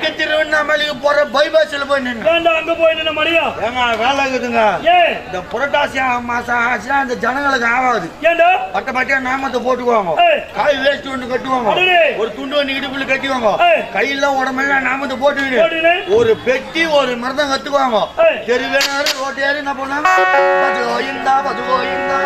காணிக்க திருவண்ணாமலைக்கு போற பைபாஸ்ல போய் நின்று ஏன்டா அங்க போய் நின்ன மணியா. ஏங்க வேலை இருக்குதுங்க. இந்த புரட்டாசி மாசம் ஆச்சுன்னா இந்த ஜனங்களுக்கு ஆகாது. ஏன்டா பட்ட பட்டியா நாமத்தை போட்டுக்குவாங்க. காய் வேஸ்ட் ஒண்ணு கட்டுவாங்க. ஒரு துண்டு ஒண்ணு இடுப்புல கட்டுவாங்க. கையெல்லாம் உடம்பெல்லாம் நாமத்தை போட்டுக்கிட்டு. ஒரு பெட்டி ஒரு மருந்தம் கத்துக்குவாங்க. தெருவேனாரு ரோட்டியாரு என்ன பண்ணாங்க? பது கோயிந்தா பது கோயிந்தா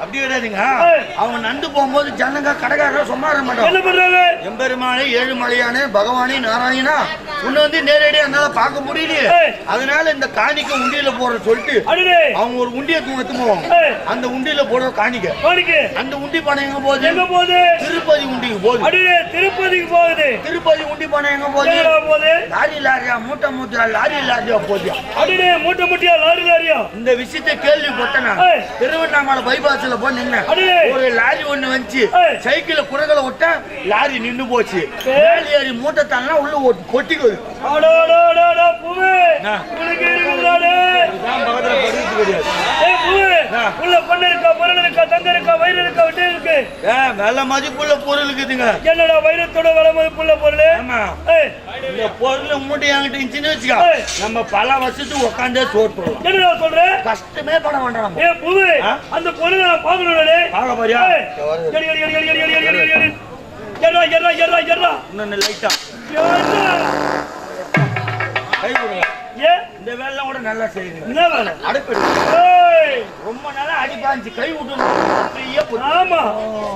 அப்படி கிடையாதுங்க ஏய். அவங்க நண்டு போகும்போது ஜனங்க கடைக்காரங்க சும்மா இருக்க மாட்டோம். என்ன பண்றாங்க? எம்பெருமானே ஏழுமலையானே பகவானே நாராயணா உன்னை வந்து நேரடியா என்னால பார்க்க முடியலையே. அதனால இந்த காணிக்க உண்டியல போற சொல்லிட்டு அவங்க ஒரு உண்டிய தூங்க போவாங்க. அந்த உண்டியில போடுற காணிக்க. காணிக்கு. அந்த உண்டி பணம் எங்க போகுது? எங்க போகுது? திருப்பதி உண்டிக்கு போகுது. திருப்பதிக்கு போகுது. திருப்பதி உண்டி பணம் எங்க போகுது? லாரி லாரியா மூட்டை மூட்டை லாரி லாரியா அடடே மூட்டை முட்டியா லாரி லாரியா? இந்த விஷயத்தை கேள்விப்பட்டேன். திருவண்ணாமலை பைபாஸ்ல ரோட்ல போனீங்க ஒரு லாரி ஒண்ணு வந்துச்சு. சைக்கிள் குரங்களை விட்டா லாரி நின்று போச்சு. லாரி ஏறி மூட்டை தாங்கன்னா உள்ள கொட்டிக்கு உள்ள பொண்ணு இருக்கா பொருள் இருக்கா தங்க இருக்கா வயிறு இருக்கா விட்டு நல்ல மதிப்புள்ள பொருள் இருக்குதுங்க. என்னடா வைரத்தோட வில மதிப்புள்ள பொருள்? ஆமா. இந்த பொருள் மூட்டை என்கிட்ட இருந்துச்சுன்னு வச்சுக்கோ. நம்ம பல வருஷத்துக்கு உட்காந்தே சோறு என்னடா சொல்ற? கஷ்டமே பட வேண்டாம். ஏ புது. அந்த பொருளை நான் பாக்கணும்டா பாக்க பாரியா எர்ரா எர்ரா எர்ரா ஏ? இந்த வேலை கூட நல்லா செய்யுங்க. என்ன வேலை? அடுப்பு ரொம்ப நாளா அடிப்பாஞ்சு கை விட்டு ஆமா.